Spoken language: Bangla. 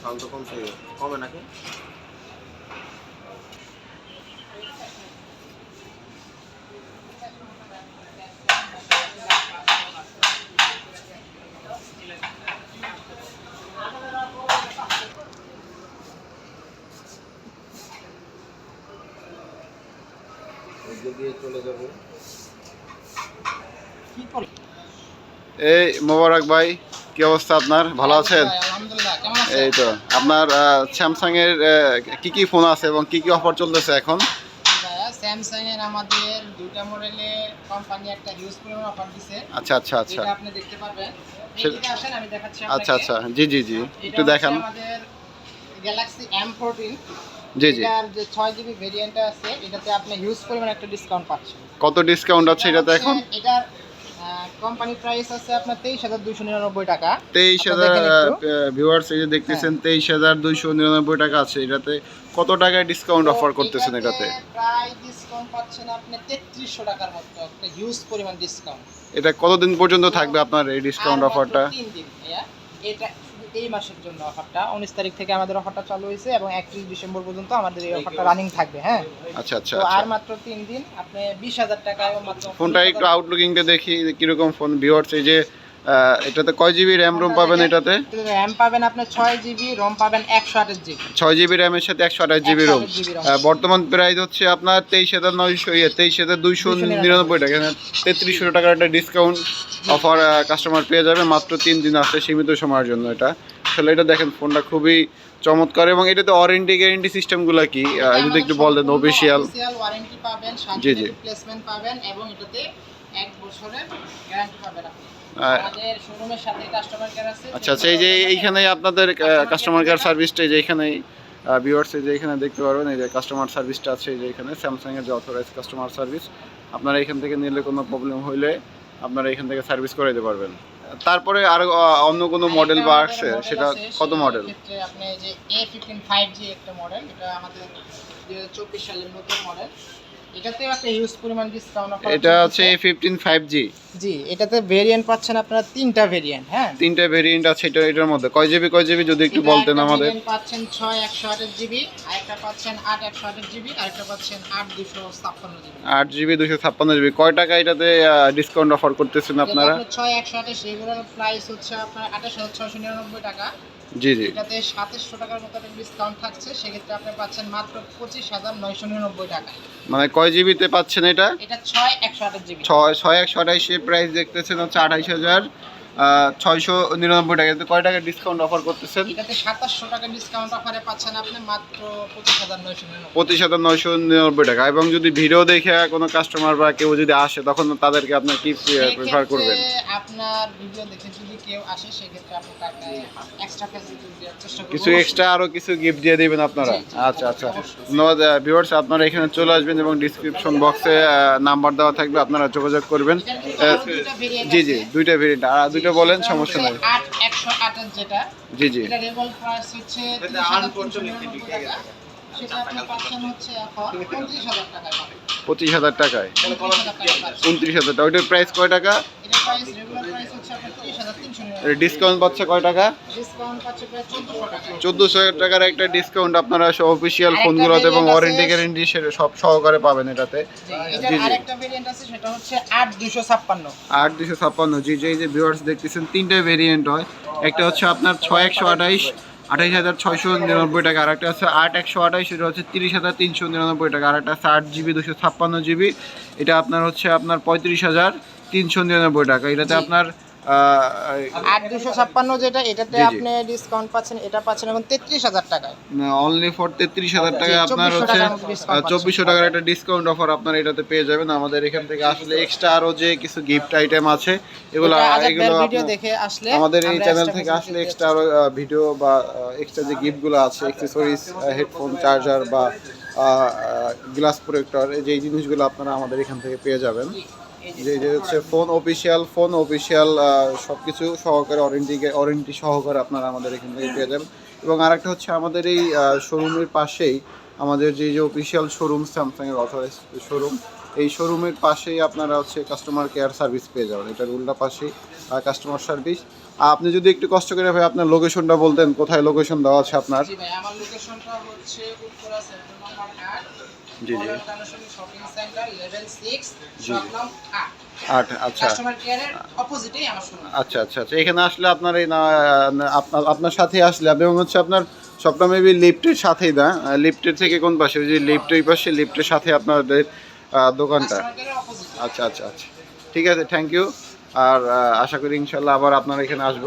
সাউন্ড তো কমছে কমে নাকি? দিয়ে চলে যাবে। এই মোবারক ভাই কি অবস্থা আপনার? ভালো আছেন? এই তো আপনার স্যামসাং এর কি কি ফোন আছে এবং কি কি অফার চলতেছে এখন? স্যামসাং এর আমাদের দুইটা মডেলে কোম্পানি একটা হিউজ পরিমাণ অফার দিছে। আচ্ছা আচ্ছা আচ্ছা। যেটা আপনি দেখতে পারবেন। সে- আসেন আমি দেখাচ্ছি আচ্ছা আপনাকে। আচ্ছা জি জি জি। একটু দেখান। আমাদের গ্যালাক্সি M14 জি জি। এটার যে 6 জিবি ভেরিয়েন্টটা আছে এটাতে আপনি হিউজ পরিমাণ একটা ডিসকাউন্ট পাচ্ছেন। কত ডিসকাউন্ট আছে এটাতে এখন? এটার কোম্পানি প্রাইস আছে আপনার 23299 টাকা। তেইশ আপনারা হাজার দেখেন একটু। ভিউয়ার্স এই যে দেখতেছেন তেইশ হাজার দুইশো নিরানব্বই টাকা আছে। এটাতে কত টাকায় ডিসকাউন্ট অফার করতেছেন এটাতে প্রায় ডিসকাউন্ট পাচ্ছেন আপনি 3300 টাকার মতো একটা হিউজ পরিমাণ ডিসকাউন্ট এটা কতদিন পর্যন্ত থাকবে আপনার এই ডিসকাউন্ট অফারটা তিন দিন। এটা এই মাসের জন্য অফারটা উনিশ তারিখ থেকে আমাদের অফারটা চালু হয়েছে এবং একত্রিশ ডিসেম্বর পর্যন্ত আমাদের এই অফারটা রানিং থাকবে হ্যাঁ? আচ্ছা আচ্ছা আচ্ছা। আর মাত্র তিন দিন আপনি বিশ হাজার টাকায় মাত্র ফোনটা একটু আউটলুকিংটা দেখি কীরকম ফোন ভিউয়ার্স এই যে এটাতে কয় জিবি র্যাম রোম পাবেন এটাতে? র্যাম পাবেন আপনি ছয় জিবি রম পাবেন একশো আঠাশ জিবি ছয় জিবি র্যামের সাথে একশো আঠাশ জিবি রোম 128 বর্তমান প্রাইস হচ্ছে আপনার তেইশ হাজার নয়শো ইয়ে তেইশ হাজার দুইশো নিরানব্বই। টাকা। তেত্রিশশো টাকার একটা ডিসকাউন্ট অফার কাস্টমার পেয়ে যাবে। মাত্র তিন দিন আছে সীমিত সময়ের জন্য এটা। আসলে এটা দেখেন ফোনটা খুবই চমৎকার এবং এটাতে ওয়ারেন্টি গ্যারেন্টি সিস্টেমগুলো কি? যদি একটু বলতেন অফিসিয়াল ওয়ারেন্টি পাবেন জি, জি। রিপ্লেসমেন্ট পাবেন এবং এটাতে এক বছরের গ্যারান্টি পাবেন আপনি। আমাদের শোরুমের সাথে কাস্টমার কেয়ার আছে আচ্ছা আচ্ছা এই যে এইখানে আপনাদের কাস্টমার কেয়ার সার্ভিসটা এই যে এখানে ভিউয়ার্স এই যে এখানে দেখতে পারবেন এই যে কাস্টমার সার্ভিসটা আছে এই যে এখানে স্যামসাং যে অথরাইজ কাস্টমার সার্ভিস আপনারা এখান থেকে নিলে কোনো প্রবলেম হইলে আপনারা এখান থেকে সার্ভিস করে দিতে পারবেন। তারপরে আর অন্য কোনো মডেল বা আসছে সেটা কত মডেল আপনি যে এ ফিফটিন ফাইভ জি একটা মডেল এটা আমাদের দুই চব্বিশ সালের নতুন মডেল এটাতেও একটা পরিমাণ ডিসকাউন্ট অফার এটা এ ফিফটিন ফাইভ জি জি এটাতে ভেরিয়েন্ট পাচ্ছেন আপনারা তিনটা ভেরিয়েন্ট হ্যাঁ? তিনটা ভেরিয়েন্ট আছে এটা এটার মধ্যে। কয় জিবি কয় জিবি যদি একটু বলতেন আমাদের। পাচ্ছেন ছয় একশো আঠাশ জিবি আরেকটা পাচ্ছেন আট একশো আঠাশ জিবি আরেকটা পাচ্ছেন আট দুশো ছাপ্পান্ন জিবি আট জিবি দুশো ছাপ্পান্ন জিবি কয় টাকা এটাতে ডিসকাউন্ট অফার করতেছেন আপনারা? ছয় একশো আঠাশ প্রাইস হচ্ছে আপনার আঠাশ হাজার ছশো নিরানব্বই টাকা। জি জি। এটাতে সাতাশশো টাকার মতো একটা ডিসকাউন্ট থাকছে সেক্ষেত্রে আপনি পাচ্ছেন মাত্র পঁচিশ হাজার নয়শো নিরানব্বই টাকা মানে কয় জিবিতে পাচ্ছেন এটা? এটা ছয় একশো আঠাশ জিবি ছয় ছয় একশো আঠাইশে প্রাইস দেখতেছেন হচ্ছে আঠাইশ হাজার ছয়শো নিরানব্বই টাকা। কয় টাকা ডিসকাউন্ট অফার করতেছেন? এটাতে সাতাশশো টাকা ডিসকাউন্ট অফারে পাচ্ছেন আপনি মাত্র পঁচিশ হাজার নয়শো নিরানব্বই। পঁচিশ হাজার নয়শো নিরানব্বই টাকা এবং যদি ভিডিও দেখে কোনো কাস্টমার বা কেউ যদি আসে তখন তাদেরকে আপনার কি প্রেফার করবেন? আপনার ভিডিও দেখে যদি কেউ আসে সেক্ষেত্রে আপনি তাকে এক্সট্রা ফ্যাসিলিটি দেওয়ার চেষ্টা করব কিছু এক্সট্রা আরও কিছু গিফট দিয়ে দিবেন আপনারা? আচ্ছা আচ্ছা। ধন্যবাদ ভিউয়ার্স আপনারা এখানে চলে আসবেন এবং ডিসক্রিপশন বক্সে নাম্বার দেওয়া থাকবে আপনারা যোগাযোগ করবেন। জি জি দুইটা ভেরিয়েন্ট আর দুইটা বলেন সমস্যা নেই। যেটা জি জি। এটা প্রাইস হচ্ছে পঁচিশ হাজার টাকায় উনত্রিশ হাজার টাকা। ওইটার প্রাইস কয় টাকা? প্রাইস রেগুলার হচ্ছে আপনার ডিসকাউন্ট পাচ্ছে কয় টাকা? ডিসকাউন্ট পাচ্ছে প্রায় টাকা। টাকার একটা ডিসকাউন্ট আপনারা অফিসিয়াল ফোনগুলোতে এবং ওয়ারেন্টি আছে। গ্যারেন্টি সব সহকারে পাবেন এটাতে। জি, জি, জি। আরেকটা ভেরিয়েন্ট আছে সেটা হচ্ছে আট দুশো ছাপ্পান্ন। আট জি যে ভিউয়ার্স দেখতেছেন তিনটা ভেরিয়েন্ট হয়। একটা হচ্ছে আপনার ছয় একশো আঠাইশ আঠাইশ হাজার ছয়শো নিরানব্বই টাকা। আর একটা হচ্ছে আট একশো আঠাইশ এটা হচ্ছে তিরিশ হাজার তিনশো নিরানব্বই টাকা। আর একটা হচ্ছে আট জিবি দুশো ছাপ্পান্ন জিবি। এটা আপনার হচ্ছে আপনার পঁয়ত্রিশ হাজার তিনশো নিরানব্বই টাকা। এটাতে আপনার আট দুশো ছাপ্পান্ন যেটা এটাতে। আপনি ডিসকাউন্ট পাচ্ছেন এটা পাচ্ছেন এখন তেত্রিশ হাজার টাকায়। অনলি ফর তেত্রিশ হাজার টাকা আপনার হচ্ছে। চব্বিশশো টাকার একটা ডিসকাউন্ট অফার আপনারা এটাতে পেয়ে যাবেন। আমাদের এখান থেকে আসলে এক্সট্রা আরও যে কিছু গিফট আইটেম আছে এগুলো এগুলো দেখে আসলে আমাদের এই চ্যানেল থেকে আসলে এক্সট্রা আরও ভিডিও বা এক্সট্রা যে গিফটগুলো আছে অ্যাক্সেসরিজ হেডফোন চার্জার বা গ্লাস প্রোটেক্টর যে জিনিসগুলো আপনারা আমাদের এখান থেকে পেয়ে যাবেন। যে যে যে হচ্ছে ফোন অফিসিয়াল ফোন অফিসিয়াল সব কিছু সহকারে ওয়ারেন্টি ওয়ারেন্টি সহকারে আপনারা আমাদের এখান থেকে পেয়ে যাবেন। এবং আরেকটা হচ্ছে আমাদের এই শোরুমের পাশেই আমাদের যে যে অফিসিয়াল শোরুম স্যামসাংয়ের অথরাইজ শোরুম এই শোরুমের পাশেই আপনারা হচ্ছে কাস্টমার কেয়ার সার্ভিস পেয়ে যাবেন। এটার উল্টা পাশেই কাস্টমার সার্ভিস আপনি যদি একটু কষ্ট করে ভাই আপনার লোকেশনটা বলতেন কোথায় লোকেশন দেওয়া আছে আপনার? আমার লোকেশনটা হচ্ছে উত্তরা সেক্টর নম্বর আট জি, জি। Shopping centre level. শপ আচ্ছা। কাস্টমার কেয়ারের অপোজিটেই আমার শোরুম আচ্ছা আচ্ছা আচ্ছা। এখানে আসলে আপনার এই আপনার আপনার সাথে আসলে এবং হচ্ছে আপনার সবটা মেবি লিফটের সাথেই না? লিফটের থেকে কোন পাশে? ওই যে লিফট ওই পাশে লিফটের সাথে আপনাদের দোকানটা। আচ্ছা আচ্ছা আচ্ছা। ঠিক আছে থ্যাংক ইউ আর আশা করি ইনশাল্লাহ আবার আপনার এখানে আসব।